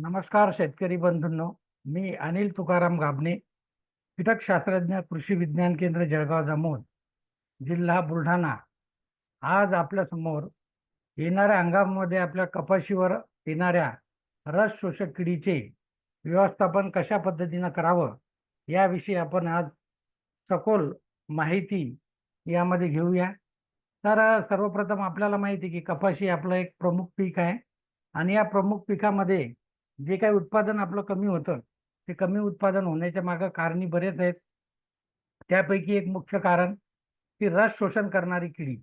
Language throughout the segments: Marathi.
नमस्कार शेतकरी बंधूंनो मी अनिल तुकाराम गाबणे कीटक शास्त्रज्ञ कृषी विज्ञान केंद्र जळगाव जामोद जिल्हा बुलढाणा. आज आपल्यासमोर येणाऱ्या हंगामामध्ये आपल्या कपाशीवर येणाऱ्या रस शोषक किडीचे व्यवस्थापन कशा पद्धतीनं करावं याविषयी आपण आज सखोल माहिती यामध्ये घेऊया. तर सर्वप्रथम आपल्याला माहिती आहे की कपाशी आपलं एक प्रमुख पीक आहे आणि या प्रमुख पिकामध्ये जे काही उत्पादन आपलं कमी होतं ते कमी उत्पादन होण्याच्या मागं कारणी बरेच आहेत. त्यापैकी एक मुख्य कारण ती रस शोषण करणारी किडी.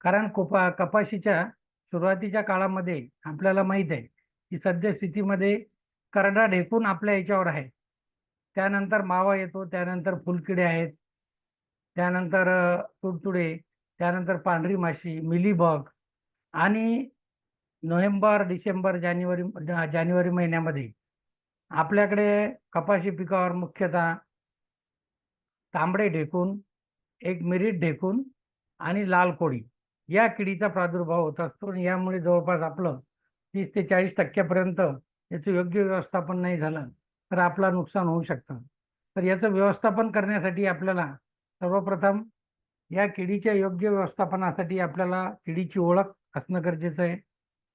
कारण कोपा कपाशीच्या सुरुवातीच्या काळामध्ये आपल्याला माहीत आहे की सद्यस्थितीमध्ये करडा ढेकून आपल्या याच्यावर आहे. त्यानंतर मावा येतो त्यानंतर फुलकिडे आहेत. त्यानंतर तुडतुडे त्यानंतर पांढरी माशी मिलीबग आणि नोव्हेंबर डिसेंबर जानेवारी जानेवारी महिन्यामध्ये आपल्याकडे कपाशी पिकावर मुख्यतः तांबडे ढेकून एक मिरीट ढेकून आणि लाल कोळी या किडीचा प्रादुर्भाव होत असतो आणि यामुळे जवळपास आपलं तीस ते चाळीस टक्क्यापर्यंत याचं योग्य व्यवस्थापन नाही झालं तर आपला नुकसान होऊ शकतं. तर याचं व्यवस्थापन करण्यासाठी आपल्याला सर्वप्रथम या किडीच्या योग्य व्यवस्थापनासाठी आपल्याला किडीची ओळख असणं गरजेचं आहे.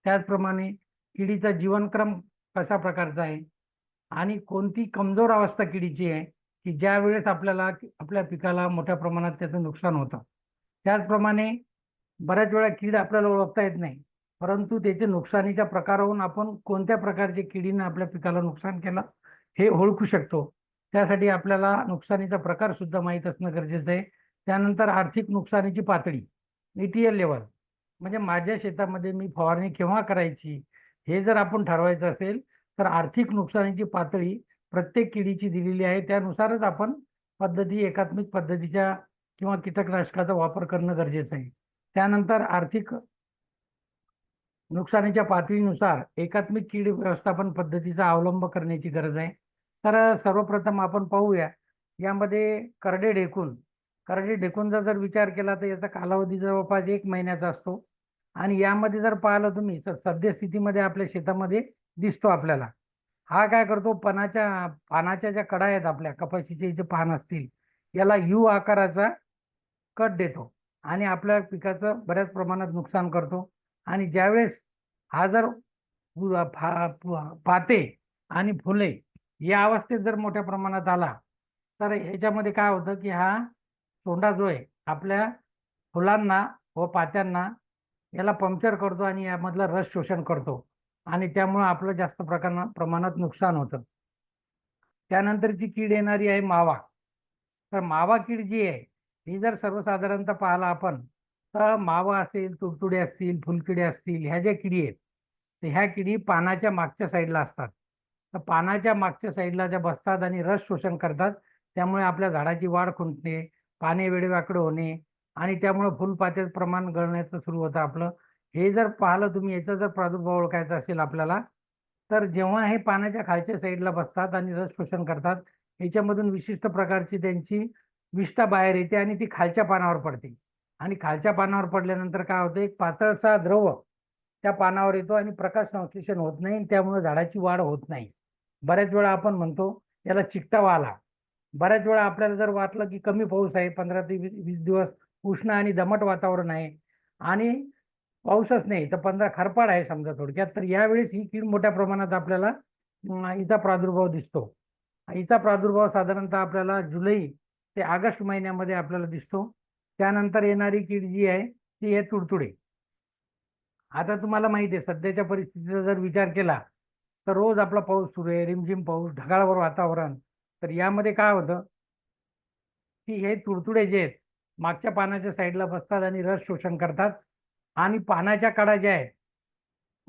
त्याचप्रमाणे किडीचा जीवनक्रम कशा प्रकारचा आहे? आणि कोणती कमजोर अवस्था किडीची आहे? की ज्या वेळेस आपल्याला आपल्या पिकाला मोठ्या प्रमाणात त्याचं नुकसान होतं. त्याचप्रमाणे बऱ्याच वेळा कीड आपल्याला ओळखता येत नाही. परंतु त्याचे नुकसानीच्या प्रकारावरून आपण कोणत्या प्रकारचे किडीनं आपल्या पिकाला नुकसान केलं हे ओळखू शकतो. त्यासाठी आपल्याला नुकसानीचा प्रकार सुद्धा माहीत असणं गरजेचं आहे. त्यानंतर आर्थिक नुकसानीची पातळी ई टी एल लेवल म्हणजे माझ्या शेतामध्ये मी फवारणी केव्हा करायची हे जर आपण ठरवायचं असेल तर आर्थिक नुकसानीची पातळी प्रत्येक किडीची दिलेली आहे. त्यानुसारच आपण पद्धती एकात्मिक पद्धतीच्या किंवा कीटकनाशकाचा वापर करणं गरजेचं आहे. त्यानंतर आर्थिक नुकसानीच्या पातळीनुसार एकात्मिक कीड व्यवस्थापन पद्धतीचा अवलंब करण्याची गरज आहे. तर सर्वप्रथम आपण पाहूया यामध्ये करडे ढेकून करडे ढेकूनचा जर विचार केला तर याचा कालावधी जवळपास एक महिन्याचा असतो. आणि यामध्ये जर पाहिलं तुम्ही तर सद्यस्थितीमध्ये आपल्या शेतामध्ये दिसतो आपल्याला. हा काय करतो पानाच्या पानाच्या ज्या कडा आहेत आपल्या कपाशीचे जे पान असतील याला यू आकाराचा कट देतो. आणि आपल्या पिकाचं बऱ्याच प्रमाणात नुकसान करतो. आणि ज्यावेळेस हा जर पाते आणि फुले या अवस्थेत जर मोठ्या प्रमाणात आला तर ह्याच्यामध्ये काय होतं की हा सोंडा जो आहे आपल्या फुलांना व पात्यांना याला पंक्चर करतो आणि यामधला रस शोषण करतो. आणि त्यामुळं आपलं जास्त प्रकारात प्रमाणात नुकसान होतं. त्यानंतरची कीड येणारी आहे मावा. तर मावा कीड जी आहे ही जर सर्वसाधारणतः पाहिला आपण तर मावा असेल तुडतुडे असतील फुलकिडे असतील ह्या ज्या किडी आहेत तर ह्या किडी पानाच्या मागच्या साईडला असतात. तर पानाच्या मागच्या साईडला ज्या बसतात आणि रस शोषण करतात त्यामुळे आपल्या झाडाची वाढ खुंटणे पाने वेडेवाकडे होणे आणि त्यामुळे फुलपात्याचं प्रमाण गळण्याचं सुरू होतं आपलं. हे जर पाहिलं तुम्ही याचा जर प्रादुर्भाव ओळखायचा असेल आपल्याला तर जेव्हा हे पानाच्या खालच्या साईडला बसतात आणि रस शोषण करतात याच्यामधून विशिष्ट प्रकारची त्यांची विष्ठा बाहेर येते आणि ती खालच्या पानावर पडते. आणि खालच्या पानावर पडल्यानंतर काय होतं एक पातळसा द्रव त्या पानावर येतो आणि प्रकाश संश्लेषण होत नाही आणि त्यामुळे झाडाची वाढ होत नाही. बऱ्याच वेळा आपण म्हणतो याला चिकटावा आला. बऱ्याच वेळा आपल्याला जर वाटलं की कमी पाऊस आहे पंधरा ते वीस वीस दिवस उष्ण आणि दमट वातावरण आहे. आणि पाऊसच नाही तर पंधरा खरपाड आहे समजा थोडक्यात. तर यावेळेस ही कीड मोठ्या प्रमाणात आपल्याला हिचा प्रादुर्भाव दिसतो. हिचा प्रादुर्भाव साधारणतः आपल्याला जुलै ते ऑगस्ट महिन्यामध्ये आपल्याला दिसतो. त्यानंतर येणारी कीड जी आहे ती आहे तुडतुडे. आता तुम्हाला माहिती आहे सध्याच्या परिस्थितीचा जर विचार केला तर रोज आपला पाऊस सुरू आहे रिमझिम पाऊस ढगाळवर वातावरण. तर यामध्ये काय होतं की हे तुडतुडे जे आहेत मागच्या पानाच्या साईडला बसतात आणि रस शोषण करतात. आणि पानाच्या कडा ज्या आहेत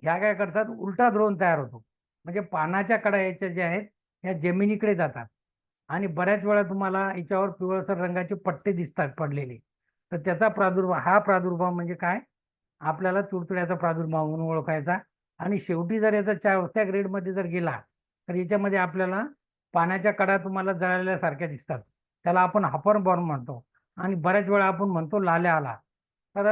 ह्या काय करतात? उलटा द्रोण तयार होतो. म्हणजे पानाच्या कडा याच्या ज्या आहेत ह्या जमिनीकडे जातात. आणि बऱ्याच वेळा तुम्हाला याच्यावर पिवळसर रंगाचे पट्टे दिसतात पडलेले. तर त्याचा प्रादुर्भाव हा प्रादुर्भाव म्हणजे काय? आपल्याला तुडतुड्याचा प्रादुर्भाव म्हणून ओळखायचा. आणि शेवटी जर याचा चौथ्या ग्रेडमध्ये जर गेला तर याच्यामध्ये आपल्याला पाण्याच्या कडा तुम्हाला जळाल्यासारख्या दिसतात. त्याला आपण हपर बॉर्न म्हणतो. आणि बऱ्याच वेळा आपण म्हणतो लाल्या आला. तर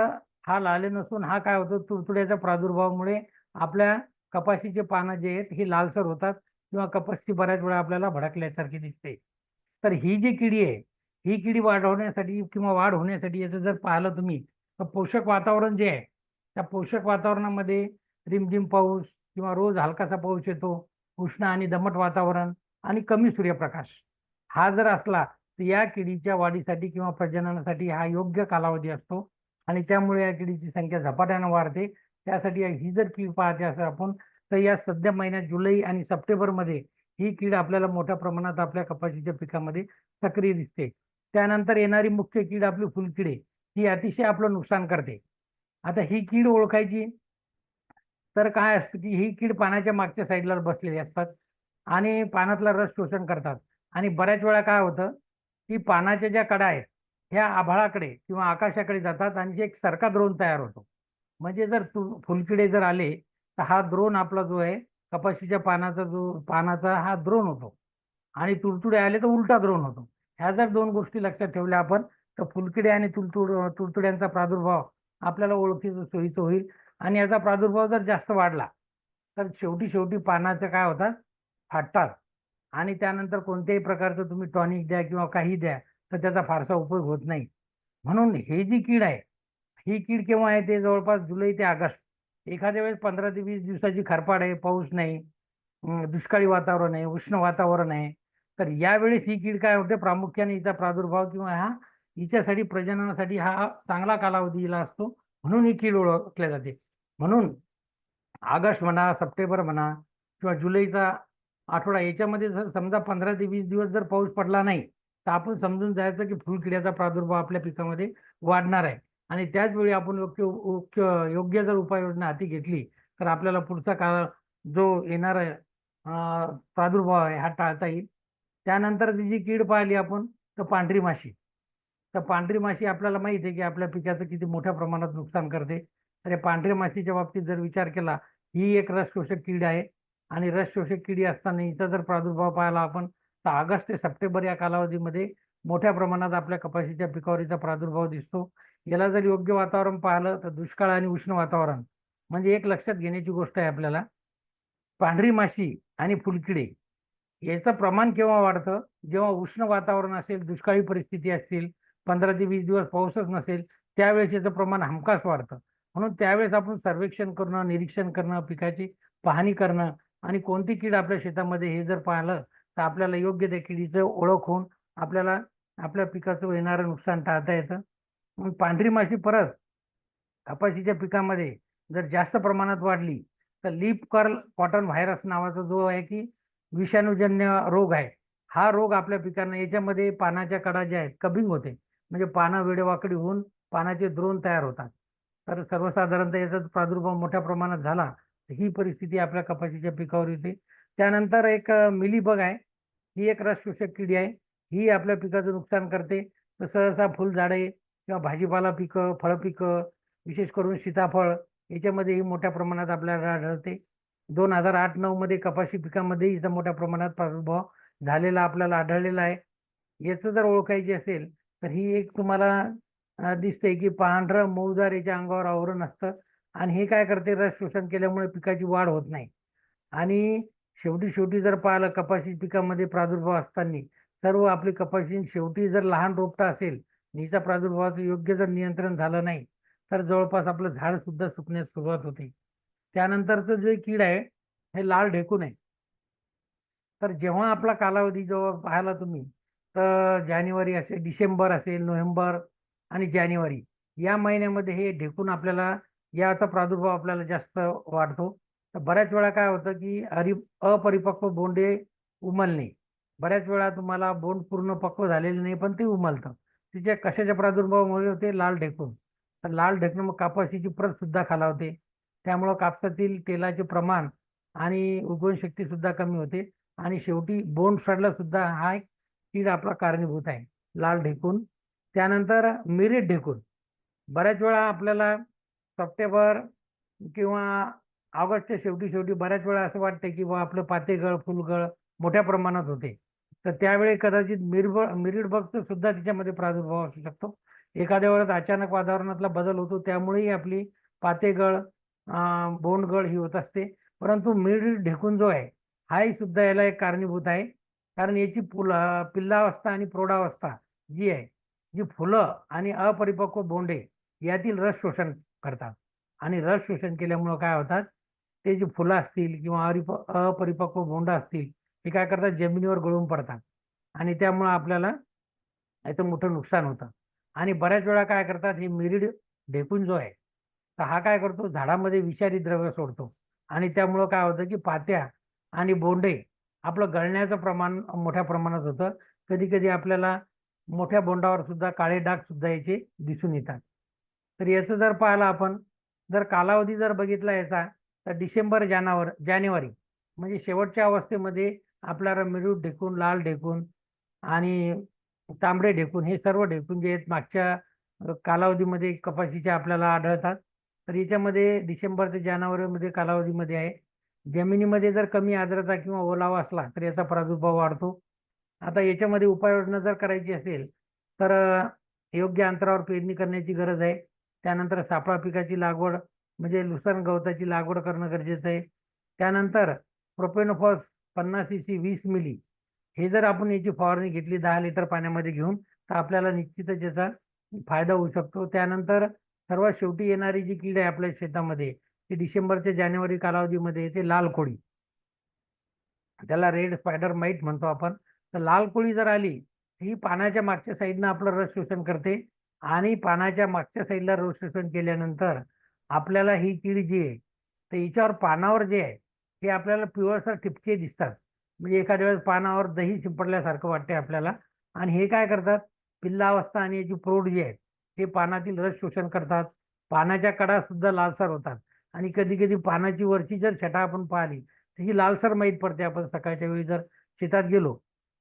हा लाले नसून हा काय होतो? तुडतुड्याच्या प्रादुर्भावामुळे आपल्या कपाशीचे पानं जे आहेत ही लालसर होतात किंवा कपाशी बऱ्याच वेळा आपल्याला भडकल्यासारखी दिसते. तर ही जी किडी आहे ही किडी वाढवण्यासाठी किंवा वाढ होण्यासाठी याचं जर पाहिलं तुम्ही तर पोषक वातावरण जे आहे त्या पोषक वातावरणामध्ये रिमझिम पाऊस किंवा रोज हलकासा पाऊस येतो उष्ण आणि दमट वातावरण आणि कमी सूर्यप्रकाश. हा जर असला या किडीच्या वाढीसाठी किंवा प्रजननासाठी हा योग्य कालावधी असतो. आणि त्यामुळे या किडीची संख्या झपाट्यानं वाढते. त्यासाठी ही जर कीड पाहते असं आपण तर या सध्या महिन्यात जुलै आणि सप्टेंबरमध्ये ही कीड आपल्याला मोठ्या प्रमाणात आपल्या कपाशीच्या पिकामध्ये सक्रिय दिसते. त्यानंतर येणारी मुख्य कीड आपली फुलकिडे ही अतिशय आपलं नुकसान करते. आता ही कीड ओळखायची. तर काय असतं की ही कीड पानाच्या मागच्या साईडला बसलेली असतात आणि पानातला रस शोषण करतात. आणि बऱ्याच वेळा काय होतं की पानाच्या ज्या कडा आहेत ह्या आभाळाकडे किंवा आकाशाकडे जातात आणि एक सरका द्रोण तयार होतो. म्हणजे जर तु फुलकिडे जर आले तर हा द्रोण आपला जो आहे कपाशीच्या पानाचा जो पानाचा हा द्रोण होतो. आणि तुडतुडे आले तर उलटा द्रोण होतो. ह्या जर दोन गोष्टी लक्षात ठेवल्या आपण तर फुलकिडे आणि तुडतुड तुडतुड्यांचा प्रादुर्भाव आपल्याला ओळखीचं सोयीचं होईल. आणि याचा प्रादुर्भाव जर जास्त वाढला तर शेवटी शेवटी पानाचं काय होतात? फाटतात. आणि त्यानंतर कोणत्याही प्रकारचं तुम्ही टॉनिक द्या किंवा काही द्या तर त्याचा फारसा उपयोग होत नाही. म्हणून हे जी कीड आहे ही कीड केव्हा आहे ते जवळपास जुलै ते ऑगस्ट. एखाद्या वेळेस पंधरा ते वीस दिवसाची खरपाड आहे पाऊस नाही दुष्काळी वातावरण आहे उष्ण वातावरण आहे. तर यावेळेस ही कीड काय होते? प्रामुख्याने हिचा प्रादुर्भाव किंवा हा हिच्यासाठी प्रजननासाठी हा चांगला कालावधी हिला असतो. म्हणून ही कीड ओळखल्या जाते. म्हणून ऑगस्ट म्हणा सप्टेंबर म्हणा किंवा जुलैचा आठवडा याच्यामध्ये जर समजा पंधरा ते वीस दिवस जर पाऊस पडला नाही तर आपण समजून जायचं की फुलकिड्याचा प्रादुर्भाव आपल्या पिकामध्ये वाढणार आहे. आणि त्याच वेळी आपण योग्य योग्य योग्य जर उपाययोजना हाती घेतली तर आपल्याला पुढचा काळ जो येणारा प्रादुर्भाव आहे हा टाळता येईल. त्यानंतर ती जी कीड पाहिली आपण तर पांढरी माशी. तर पांढरी माशी आपल्याला माहिती आहे की आपल्या पिकाचं किती मोठ्या प्रमाणात नुकसान करते. तर या पांढऱ्या माशीच्या बाबतीत जर विचार केला ही एक रसशोषक कीड आहे. आणि रस शोषक किडी असताना हिचा जर प्रादुर्भाव पाहिला आपण तर ऑगस्ट ते सप्टेंबर या कालावधीमध्ये मोठ्या प्रमाणात आपल्या कपाशीच्या पिकावरीचा प्रादुर्भाव दिसतो. याला जर योग्य वातावरण पाहिलं तर दुष्काळ आणि उष्ण वातावरण म्हणजे एक लक्षात घेण्याची गोष्ट आहे आपल्याला. पांढरी माशी आणि फुलकिडे याचं प्रमाण केव्हा वाढतं? जेव्हा उष्ण वातावरण असेल दुष्काळी परिस्थिती असतील पंधरा ते वीस दिवस पाऊसच नसेल त्यावेळेस याचं प्रमाण हमखास वाढतं. म्हणून त्यावेळेस आपण सर्वेक्षण करणं निरीक्षण करणं पिकाची पाहणी करणं आणि कोणती कीड आपल्या शेतामध्ये हे जर पाहिलं तर आपल्याला योग्य त्या किडीचं ओळख होऊन आपल्याला आपल्या पिकाचं येणारं नुकसान टाळता येतं. मग पांढरी माशी परत कपाशीच्या पिकामध्ये जर जास्त प्रमाणात वाढली तर लीप कर्ल कॉटन व्हायरस नावाचा जो आहे की विषाणूजन्य रोग आहे हा रोग आपल्या पिकांना याच्यामध्ये पानाच्या कडा ज्या आहेत कबिंग होते. म्हणजे पानं वेडेवाकडी होऊन पानाचे द्रोण तयार होतात. तर सर्वसाधारणतः याचा प्रादुर्भाव मोठ्या प्रमाणात झाला ही परिस्थिती आपल्या कपाशीच्या पिकावर येते. त्यानंतर एक मिलीबग आहे. ही एक रस शोषक किडी आहे. ही आपल्या पिकाचं नुकसान करते. तर सहसा फुलझाडे किंवा भाजीपाला पिकं फळ पिकं विशेष करून सीताफळ याच्यामध्ये ही मोठ्या प्रमाणात आपल्याला आढळते. दोन हजार आठ नऊ मध्ये कपाशी पिकामध्ये इथं मोठ्या प्रमाणात प्रादुर्भाव झालेला आपल्याला आढळलेला आहे. याचं जर ओळखायची असेल तर ही एक तुम्हाला दिसते की पांढरं मऊदार याच्या अंगावर आवरण असतं. आणि हे काय करते रस शोषण केल्यामुळे पिकाची वाढ होत नाही. आणि शेवटी शेवटी जर पाहिलं कपाशी पिकामध्ये प्रादुर्भाव असताना सर्व आपली कपाशी शेवटी जर लहान रोपटा असेल हिचा प्रादुर्भावाचं योग्य जर नियंत्रण झालं नाही तर जवळपास आपलं झाड सुद्धा सुकण्यास सुरुवात होते. त्यानंतरचं जे कीड आहे हे लाल ढेकून आहे. तर जेव्हा आपला कालावधी जेव्हा पाहायला तुम्ही तर जानेवारी असेल डिसेंबर असेल नोव्हेंबर आणि जानेवारी या महिन्यामध्ये हे ढेकून आपल्याला याचा प्रादुर्भाव आपल्याला जास्त वाढतो. तर बऱ्याच वेळा काय होतं की हरि अपरिपक्व बोंडे उमलणे. बऱ्याच वेळा तुम्हाला बोंड पूर्ण पक्व झालेले नाही पण ते उमलतं. तिच्या कशाच्या प्रादुर्भावामुळे होते? लाल ढेकून. तर लाल ढेकणं मग कापसाची प्रत सुद्धा खालावते. त्यामुळं कापसातील तेलाचे प्रमाण आणि उगवण सुद्धा कमी होते. आणि शेवटी बोंड सडला सुद्धा हा एक कीड आपला कारणीभूत आहे. लाल ढेकून. त्यानंतर मिरीट ढेकून. बऱ्याच वेळा आपल्याला सप्टेंबर किंवा ऑगस्टच्या शेवटी शेवटी बऱ्याच वेळा असं वाटतं की बा आपलं पातेगळ फुलगळ मोठ्या प्रमाणात होते. तर त्यावेळी कदाचित मिरब मिरीड बगचं सुद्धा त्याच्यामध्ये प्रादुर्भाव असू शकतो. एखाद्या वेळेस अचानक वातावरणातला बदल होतो त्यामुळेही आपली पातेगळ बोंडगळ ही होत असते. परंतु मिरीड ढेकून जो आहे हाही सुद्धा याला एक कारणीभूत आहे. कारण याची फुल पिल्लावस्था आणि प्रौढावस्था जी आहे जी फुलं आणि अपरिपक्व बोंडे यातील रस शोषण करतात. आणि रस शोषण केल्यामुळं काय होतात? ते जी फुलं असतील किंवा अरिप अपरिपक्व बोंड असतील ते काय करतात? जमिनीवर गळून पडतात. आणि त्यामुळं आपल्याला याचं मोठं नुकसान होतं. आणि बऱ्याच वेळा काय करतात? हे मिरीड ढेकून जो आहे तर हा काय करतो? झाडामध्ये विषारी द्रव्य सोडतो. आणि त्यामुळं काय होतं की पात्या आणि बोंडे आपलं गळण्याचं प्रमाण मोठ्या प्रमाणात होतं. कधी कधी आपल्याला मोठ्या बोंडावर सुद्धा काळे डाग सुद्धा याचे दिसून येतात. तर याचं जर पाहिलं आपण जर कालावधी जर बघितला याचा तर डिसेंबर जानेवार जानेवारी म्हणजे शेवटच्या अवस्थेमध्ये आपल्याला मिरूट ढेकून लाल ढेकून आणि तांबडे ढेकून हे सर्व ढेकून जे आहेत मागच्या कालावधीमध्ये कपाशीचे आपल्याला आढळतात. तर याच्यामध्ये डिसेंबर ते जानेवारीमध्ये कालावधीमध्ये आहे. जमिनीमध्ये जर कमी आर्द्रता किंवा ओलावा असला तर याचा प्रादुर्भाव वाढतो. आता याच्यामध्ये उपाययोजना जर करायची असेल तर योग्य अंतरावर पेरणी करण्याची गरज आहे. त्यानंतर सापळा पिकाची लागवड म्हणजे लुसर्न गवताची लागवड करणं गरजेचं आहे. त्यानंतर प्रोपेनोफॉस पन्नास सी सी वीस मिली. हे जर आपण याची फवारणी घेतली दहा लिटर पाण्यामध्ये घेऊन तर आपल्याला निश्चितच याचा फायदा होऊ शकतो. त्यानंतर सर्वात शेवटी येणारी जी कीड आहे आपल्या शेतामध्ये ती डिसेंबर ते जानेवारी कालावधीमध्ये येते लाल कोळी. त्याला रेड स्पायडर माईट म्हणतो आपण. तर लाल कोळी जर आली ही पानाच्या मागच्या साईडनं आपलं रस शोषण करते. आणि पानाच्या मागच्या साईडला रस शोषण केल्यानंतर आपल्याला ही कीड जी आहे तर हिच्यावर पानावर जे आहे हे आपल्याला पिवळसर ठिपके दिसतात. म्हणजे एखाद्या वेळेस पानावर दही शिंपडल्यासारखं वाटते आपल्याला. आणि हे काय करतात? पिल्लावस्था आणि याची प्रौढ जी आहे हे पानातील रस शोषण करतात. पानाच्या कडा सुद्धा लालसर होतात. आणि कधी कधी पानाची वरची जर छटा आपण पाहिली तर ही लालसर माहीत पडते. आपण सकाळच्या वेळी जर शेतात गेलो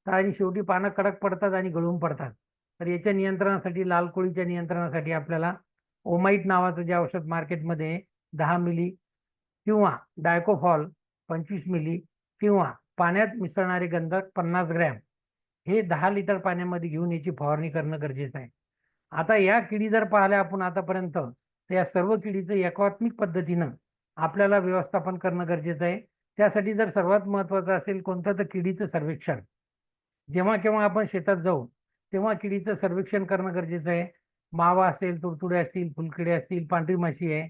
तर आणि शेवटी पानं कडक पडतात आणि गळून पडतात. तर याच्या नियंत्रणासाठी लाल कोळीच्या नियंत्रणासाठी आपल्याला ओमाईट नावाचं जे औषध मार्केटमध्ये दहा मिली किंवा डायकोफॉल पंचवीस मिली किंवा पाण्यात मिसळणारे गंधक पन्नास ग्रॅम हे दहा लिटर पाण्यामध्ये घेऊन याची फवारणी करणं गरजेचं आहे. आता या किडी जर पाहिल्या आपण आतापर्यंत तर या सर्व किडीचं एकात्मिक पद्धतीनं आपल्याला व्यवस्थापन करणं गरजेचं आहे. त्यासाठी जर सर्वात महत्त्वाचं असेल कोणतं तर किडीचं सर्वेक्षण. जेव्हा केव्हा आपण शेतात जाऊ तेव्हा किडीचं सर्वेक्षण करणं गरजेचं आहे. मावा असेल तुडतुडे असतील फुलकिडे असतील पांढरी माशी आहे.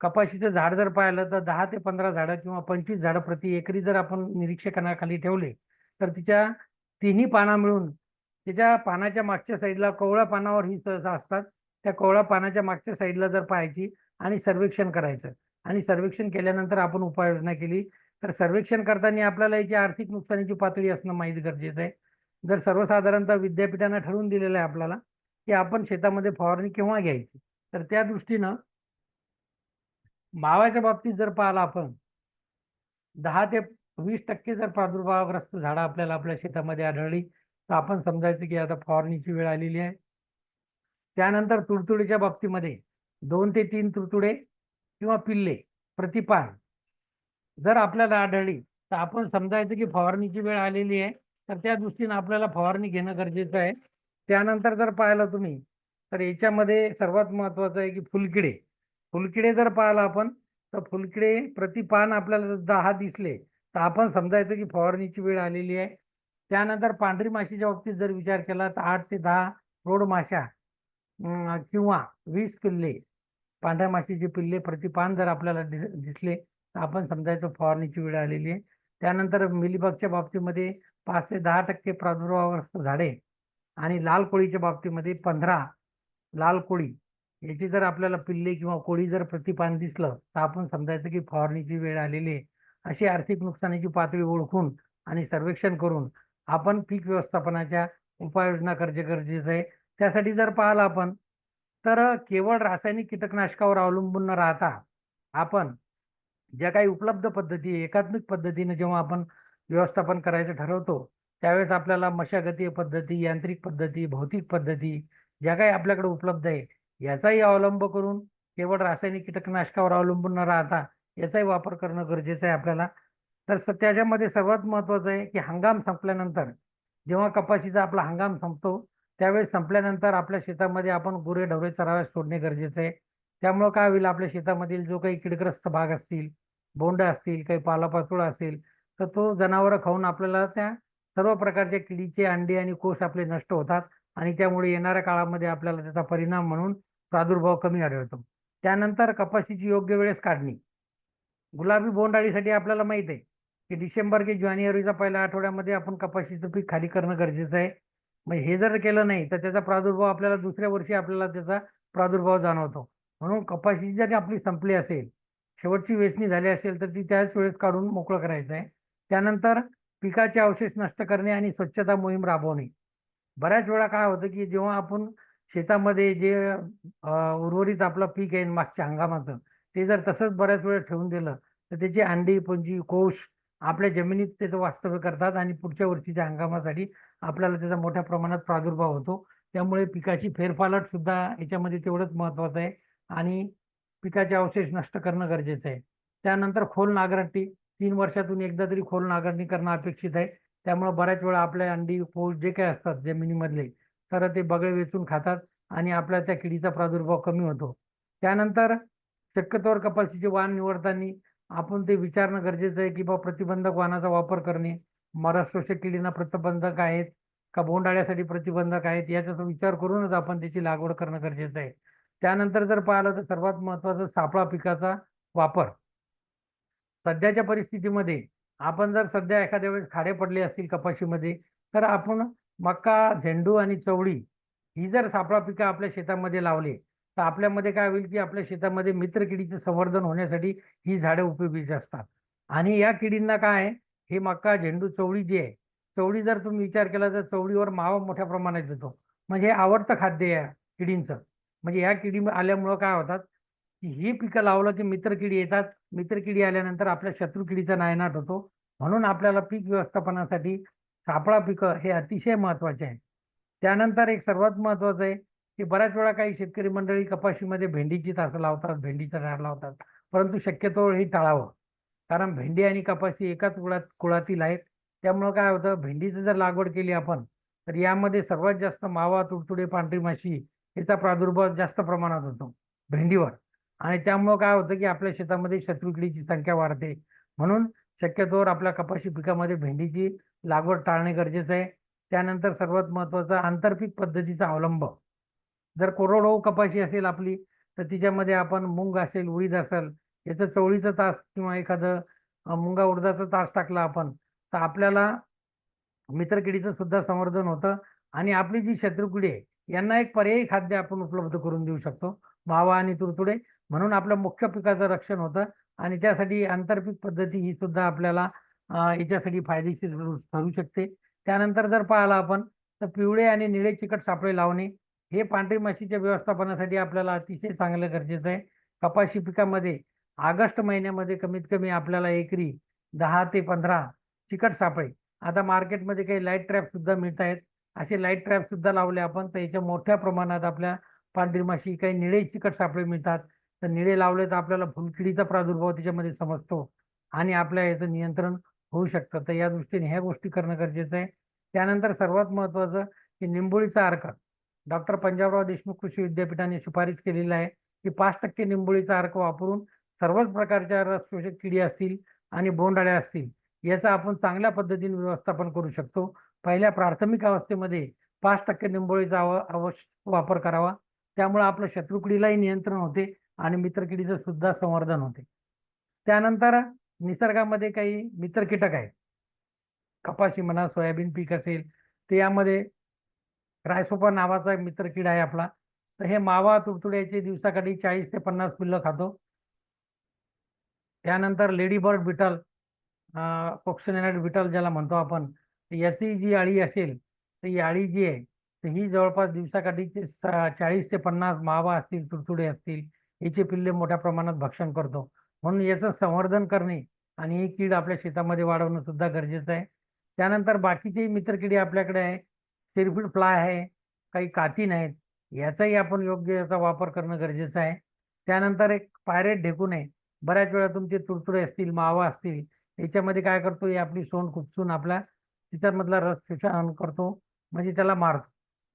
कपाशीचं झाड जर पाहिलं तर दहा ते पंधरा झाडं किंवा पंचवीस झाडं प्रति एकरी जर आपण निरीक्षणाखाली ठेवले तर तिच्या तिन्ही पाना मिळून त्याच्या पानाच्या मागच्या साईडला कोवळ्या पानावर ही सहसा असतात. त्या कोवळ्या पानाच्या मागच्या साईडला जर पाहायची आणि सर्वेक्षण करायचं. आणि सर्वेक्षण केल्यानंतर आपण उपाययोजना केली. तर सर्वेक्षण करताना आपल्याला याची आर्थिक नुकसानीची पातळी असणं माहीत गरजेचं आहे. जर सर्वसाधारणतः विद्यापीठानं ठरवून दिलेलं आहे आपल्याला की आपण शेतामध्ये फवारणी केव्हा घ्यायची? तर त्या दृष्टीनं मावाच्या बाबतीत जर पाहिलं आपण दहा ते वीस टक्के जर प्रादुर्भावग्रस्त झाडं आपल्याला आपल्या शेतामध्ये आढळली तर आपण समजायचं की आता फवारणीची वेळ आलेली आहे. त्यानंतर तुडतुडीच्या बाबतीमध्ये दोन ते तीन तुडतुडे किंवा पिल्ले प्रतिपान जर आपल्याला आढळली तर आपण समजायचं की फवारणीची वेळ आलेली आहे. तर त्या दृष्टीने आपल्याला फवारणी घेणं गरजेचं आहे. त्यानंतर जर पाहिलं तुम्ही तर याच्यामध्ये सर्वात महत्वाचं आहे की फुलकिडे. फुलकिडे जर पाहिलं आपण तर फुलकिडे प्रतिपान आपल्याला जर दहा दिसले तर आपण समजायचं की फवारणीची वेळ आलेली आहे. त्यानंतर पांढरी माशीच्या बाबतीत जर विचार केला तर आठ ते दहा रोड माशा किंवा वीस पिल्ले पांढऱ्या माशीचे पिल्ले प्रतिपान जर आपल्याला दिसले तर आपण समजायचं फवारणीची वेळ आलेली आहे. त्यानंतर मिलीबगच्या बाबतीमध्ये पाच ते दहा टक्के प्रादुर्भावग्रस्त झाडे आणि लाल कोळीच्या बाबतीमध्ये पंधरा लाल कोळी. याची जर आपल्याला पिल्ले किंवा कोळी जर प्रतिपान दिसलं तर आपण समजायचं की फवारणीची वेळ आलेली आहे. अशी आर्थिक नुकसानीची पातळी ओळखून आणि सर्वेक्षण करून आपण पीक व्यवस्थापनाच्या उपाययोजना करणे गरजेचं आहे. त्यासाठी जर पाहिलं आपण तर केवळ रासायनिक कीटकनाशकावर अवलंबून न राहता आपण ज्या काही उपलब्ध पद्धती एकात्मिक पद्धतीने जेव्हा आपण व्यवस्थापन करायचं ठरवतो त्यावेळेस आपल्याला मशागतीय पद्धती यांत्रिक पद्धती भौतिक पद्धती ज्या काही आपल्याकडे उपलब्ध आहे याचाही अवलंब करून केवळ रासायनिक कीटकनाशकावर अवलंबून न राहता याचाही वापर करणं गरजेचं आहे आपल्याला. तर त्याच्यामध्ये सर्वात महत्त्वाचं आहे की हंगाम संपल्यानंतर जेव्हा कपाशीचा आपला हंगाम संपतो त्यावेळेस संपल्यानंतर आपल्या शेतामध्ये आपण गुरे ढवळे चराव्यास सोडणे गरजेचं आहे. त्यामुळं काय होईल आपल्या शेतामधील जो काही कीडग्रस्त भाग असतील बोंड असतील काही पालापाचोळा असेल तर तो जनावरं खाऊन आपल्याला त्या सर्व प्रकारच्या किडीचे अंडी आणि कोष आपले नष्ट होतात आणि त्यामुळे येणाऱ्या काळामध्ये आपल्याला त्याचा परिणाम म्हणून प्रादुर्भाव कमी आढळतो. त्यानंतर कपाशीची योग्य वेळेस काढणी. गुलाबी बोंडाळीसाठी आपल्याला माहीत आहे की डिसेंबर की जानेवारीचा पहिल्या आठवड्यामध्ये आपण कपाशीचं पीक खाली करणं गरजेचं आहे. मग हे जर केलं नाही तर त्याचा प्रादुर्भाव आपल्याला दुसऱ्या वर्षी आपल्याला त्याचा प्रादुर्भाव जाणवतो. म्हणून कपाशी जरी आपली संपली असेल शेवटची वेचणी झाली असेल तर ती त्याच वेळेस काढून मोकळं करायचं आहे. त्यानंतर पिकाचे अवशेष नष्ट करणे आणि स्वच्छता मोहीम राबवणे. बऱ्याच वेळा काय होतं की जेव्हा आपण शेतामध्ये जे उर्वरित आपलं पीक आहे मागच्या हंगामाचं ते जर तसंच बऱ्याच वेळ ठेवून दिलं तर त्याची अंडी पुंजी कोश आपल्या जमिनीत त्याचं वास्तव्य करतात आणि पुढच्या वर्षीच्या हंगामासाठी आपल्याला त्याचा मोठ्या प्रमाणात प्रादुर्भाव होतो. त्यामुळे पिकाची फेरफालट सुद्धा याच्यामध्ये तेवढंच महत्वाचं आहे. आणि पिकाचे अवशेष नष्ट करणं गरजेचं आहे. त्यानंतर खोल नांगरटी तीन वर्षातून एकदा तरी खोल नांगरणी करणं अपेक्षित आहे. त्यामुळे बऱ्याच वेळा आपल्या अंडी पोळ जे काही असतात जमिनीमधले तर ते बगळे वेचून खातात आणि आपल्या त्या किडीचा प्रादुर्भाव कमी होतो. त्यानंतर शक्यतोवर कपाशीचे वाण निवडताना आपण ते विचारणं गरजेचं आहे की बा प्रतिबंधक वाणाचा वापर करणे. मरशोषक किडींना प्रतिबंधक आहेत का बोंडाळ्यासाठी प्रतिबंधक आहेत याचा विचार करूनच आपण त्याची लागवड करणं गरजेचं आहे. त्यानंतर जर पाहिलं तर सर्वात महत्वाचं सापळा पिकाचा वापर. सध्याच्या परिस्थितीमध्ये आपण जर सध्या एखाद्या वेळेस खाडे पडले असतील कपाशीमध्ये तर आपण मका झेंडू आणि चवळी ही जर सापळा पिकं आपल्या शेतामध्ये लावली तर आपल्यामध्ये काय होईल की आपल्या शेतामध्ये मित्र किडीचे संवर्धन होण्यासाठी ही झाडं उपयोगीची असतात. आणि या किडींना काय आहे? हे मका झेंडू चवळी जी आहे चवळी जर तुम्ही विचार केला तर चवळीवर मावा मोठ्या प्रमाणात येतो. म्हणजे हे आवडतं खाद्य आहे या किडींचं. म्हणजे या किडी आल्यामुळं काय होतात की ही पिकं लावलं की मित्र किडी येतात. मित्र किडी आल्यानंतर आपल्या शत्रू किडीचा नायनाट होतो. म्हणून आपल्याला पीक व्यवस्थापनासाठी सापळा पिकं हे अतिशय महत्त्वाचे आहे त्यानंतर एक सर्वात महत्वाचं आहे की बऱ्याच वेळा काही शेतकरी मंडळी कपाशीमध्ये भेंडीची तासं लावतात भेंडीचं झाड लावतात. परंतु शक्यतो हे टाळावं. कारण भेंडी आणि कपाशी एकाच कुळात कुळातील आहेत. त्यामुळं काय होतं भेंडीचं जर लागवड केली आपण तर यामध्ये सर्वात जास्त मावा तुडतुडे पांढरी माशी याचा प्रादुर्भाव जास्त प्रमाणात होतो भेंडीवर. आणि त्यामुळं काय होतं की आपल्या शेतामध्ये शत्रुकिडीची संख्या वाढते. म्हणून शक्यतोवर आपल्या कपाशी पिकामध्ये भेंडीची लागवड टाळणे गरजेचं आहे. त्यानंतर सर्वात महत्त्वाचा आंतरपीक पद्धतीचा अवलंब. जर कोरडवाहू कपाशी असेल आपली तर तिच्यामध्ये आपण मूग असेल उडीद असेल याचं चवळीचा तास किंवा एखादं मुंगा उडदाचा तास टाकला आपण तर आपल्याला मित्रकिडीचं सुद्धा संवर्धन होतं. आणि आपली जी शत्रुकिडी आहे यांना एक पर्यायी खाद्य आपण उपलब्ध करून देऊ शकतो. मावा आणि तुरतुडे म्हणून आपलं मुख्य पिकाचं रक्षण होतं आणि त्यासाठी आंतरपीक पद्धती ही सुद्धा आपल्याला याच्यासाठी फायदेशीर ठरू ठरू शकते. त्यानंतर जर पाहिलं आपण तर पिवळे आणि निळे चिकट सापळे लावणे हे पांढरी माशीच्या व्यवस्थापनासाठी आपल्याला अतिशय चांगलं गरजेचं आहे. कपाशी पिकामध्ये ऑगस्ट महिन्यामध्ये कमीत कमी आपल्याला एकरी दहा ते पंधरा चिकट सापळे. आता मार्केटमध्ये काही लाइट ट्रॅप सुद्धा मिळत आहेत असे लाइट ट्रॅप सुद्धा लावले आपण. तर याच्या मोठ्या प्रमाणात आपल्या पांढरी माशी काही निळे चिकट सापळे मिळतात. तर निळे लावले तर आपल्याला फुलकिडीचा प्रादुर्भाव त्याच्यामध्ये समजतो आणि आपल्या याचं नियंत्रण होऊ शकतं. तर या दृष्टीने ह्या गोष्टी करणं गरजेचं आहे. त्यानंतर सर्वात महत्त्वाचं की निंबोळीचा अर्क. डॉक्टर पंजाबराव देशमुख कृषी विद्यापीठाने शिफारस केलेला आहे की पाच टक्के निंबोळीचा अर्क वापरून सर्वच प्रकारच्या रस शोषक किडी असतील आणि बोंडाळ्या असतील याचा आपण चांगल्या पद्धतीने व्यवस्थापन करू शकतो. पहिल्या प्राथमिक अवस्थेमध्ये पाच टक्के निंबोळीचा अवश्य वापर करावा. त्यामुळे आपलं शत्रुकिडीलाही नियंत्रण होते आणि मित्रकिडीचं सुद्धा संवर्धन होते. त्यानंतर निसर्गामध्ये काही मित्र कीटक आहेत. कपाशी म्हणा सोयाबीन पीक असेल ते यामध्ये रायसोपा नावाचा मित्र किडा आहे आपला. तर हे मावा तुडतुड्याचे दिवसाकाठी चाळीस ते पन्नास पिल्लं खातो. त्यानंतर लेडी बर्ड बिटल कोक्सिनेट बिटल ज्याला म्हणतो आपण याची जी अळी असेल तर ही अळी जी आहे तर ही जवळपास दिवसाकाठीचे चाळीस ते पन्नास मावा असतील तुडतुडे असतील याचे पिल्ले मोठ्या प्रमाणात भक्षण करतो. म्हणून याचं संवर्धन करणे आणि ही कीड आपल्या शेतामध्ये वाढवणं सुद्धा गरजेचं आहे. त्यानंतर बाकीचे मित्रकिडी आपल्याकडे आहे सिरफिड फ्लाय आहे काही कातीन आहेत याचाही आपण योग्य याचा वापर करणं गरजेचं आहे. त्यानंतर एक पायरेट ढेकू नये बऱ्याच वेळा तुमचे तुडतुडे असतील मावा असतील याच्यामध्ये काय करतो ही आपली सोंड खुपसून आपला तिच्यामधला रस शोषण करतो? म्हणजे त्याला मारतो.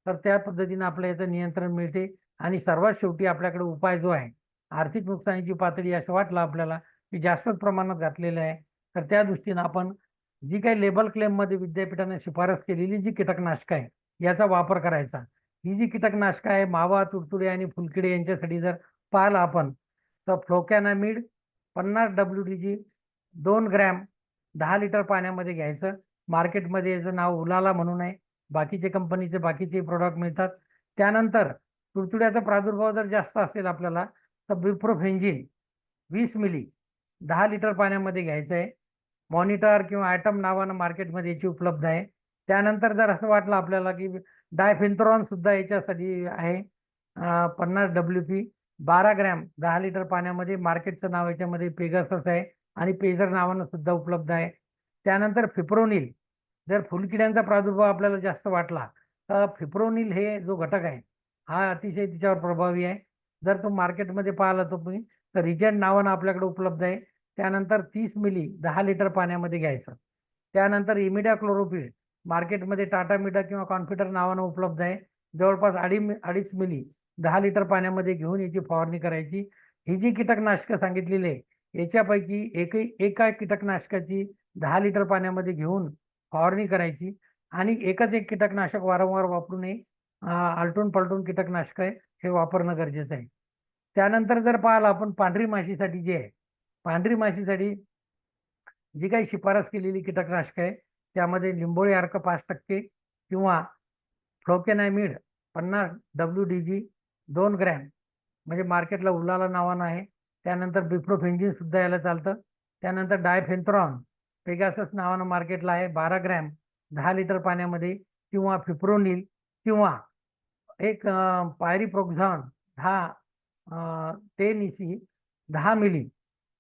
तर त्या पद्धतीने आपल्या याचं नियंत्रण मिळते. आणि सर्वात शेवटी आपल्याकडे उपाय जो आहे आर्थिक नुकसानीची पातळी असं वाटलं आपल्याला की जास्तच प्रमाणात घातलेलं आहे. तर त्या दृष्टीनं आपण जी काही लेबल क्लेममध्ये विद्यापीठाने शिफारस केलेली जी कीटकनाशकं आहे याचा वापर करायचा. ही जी कीटकनाशकं आहे मावा तुडतुडे आणि फुलकिडे यांच्यासाठी जर पाहिलं आपण तर फ्लोकॅनामिड पन्नास डब्ल्यू डी जी दोन ग्रॅम दहा लिटर पाण्यामध्ये घ्यायचं. मार्केटमध्ये याचं नाव उलाला म्हणून आहे बाकीचे कंपनीचे बाकीचे प्रोडक्ट मिळतात. त्यानंतर तुडतुड्याचा प्रादुर्भाव जर जास्त असेल आपल्याला तर बिप्रोफेंजिन वीस मिली दहा लिटर पाण्यामध्ये घ्यायचं आहे. मॉनिटर किंवा ॲटम नावानं मार्केटमध्ये याची उपलब्ध आहे. त्यानंतर जर असं वाटलं आपल्याला की डायफेंथ्रॉन सुद्धा याच्यासाठी आहे पन्नास डब्ल्यू पी बारा ग्रॅम दहा लिटर पाण्यामध्ये मार्केटचं नाव याच्यामध्ये पेगासस आहे आणि पेजर नावानं सुद्धा उपलब्ध आहे. त्यानंतर फिप्रोनिल जर फुलकिड्यांचा प्रादुर्भाव आपल्याला जास्त वाटला तर फिप्रोनिल हे जो घटक आहे हा अतिशय तिच्यावर प्रभावी आहे. जर तो मार्केटमध्ये पाहिला तो तुम्ही तर रिजंट नावानं आपल्याकडे उपलब्ध आहे. त्यानंतर तीस मिली दहा लिटर पाण्यामध्ये घ्यायचं. त्यानंतर इमिडा क्लोरोफिल मार्केटमध्ये टाटा मिडा किंवा कॉन्फिटर नावानं उपलब्ध आहे. जवळपास अडी अडीच मिली दहा लिटर पाण्यामध्ये घेऊन याची फवारणी करायची. ही जी कीटकनाशकं सांगितलेली आहे याच्यापैकी एकही एका कीटकनाशकाची दहा लिटर पाण्यामध्ये घेऊन फवारणी करायची. आणि एकच एक कीटकनाशक वारंवार वापरू नये. आलटून पलटून कीटकनाशक आहे हे वापरणं गरजेचं आहे. त्यानंतर जर पाहिलं आपण पांढरी माशीसाठी जे आहे पांढरी माशीसाठी जी काही शिफारस केलेली कीटकनाशक आहे त्यामध्ये लिंबोळी अर्क पाच टक्के किंवा फ्लोकेनामिड पन्नास डब्ल्यू डी जी दोन ग्रॅम म्हणजे मार्केटला उलाला नावानं आहे. त्यानंतर बिप्रोफेंजिन सुद्धा याला चालतं. त्यानंतर डायफेन्थ्रॉन पेगासस नावानं मार्केटला आहे. बारा ग्रॅम दहा लिटर पाण्यामध्ये किंवा फिप्रोनिल किंवा एक पायरीप्रोक्झॉन दहा ते निशी दहा मिली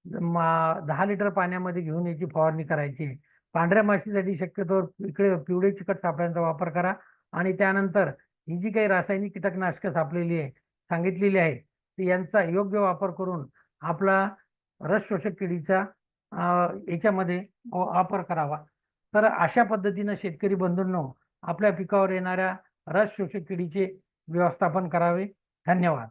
मा- दहा लिटर पाण्यामध्ये घेऊन याची फवारणी करायची आहे. पांढऱ्या माशीसाठी शक्यतो इकडे पिवळे चिकट सापळ्यांचा वापर करा आणि त्यानंतर ही जी काही रासायनिक कीटकनाशकं सापलेली आहे सांगितलेली आहे ती यांचा योग्य वापर करून आपला रस शोषक किडीचा याच्यामध्ये वापर करावा. तर अशा पद्धतीनं शेतकरी बंधूंनो आपल्या पिकावर येणाऱ्या रस शोषक किडीचे व्यवस्थापन करावे. धन्यवाद.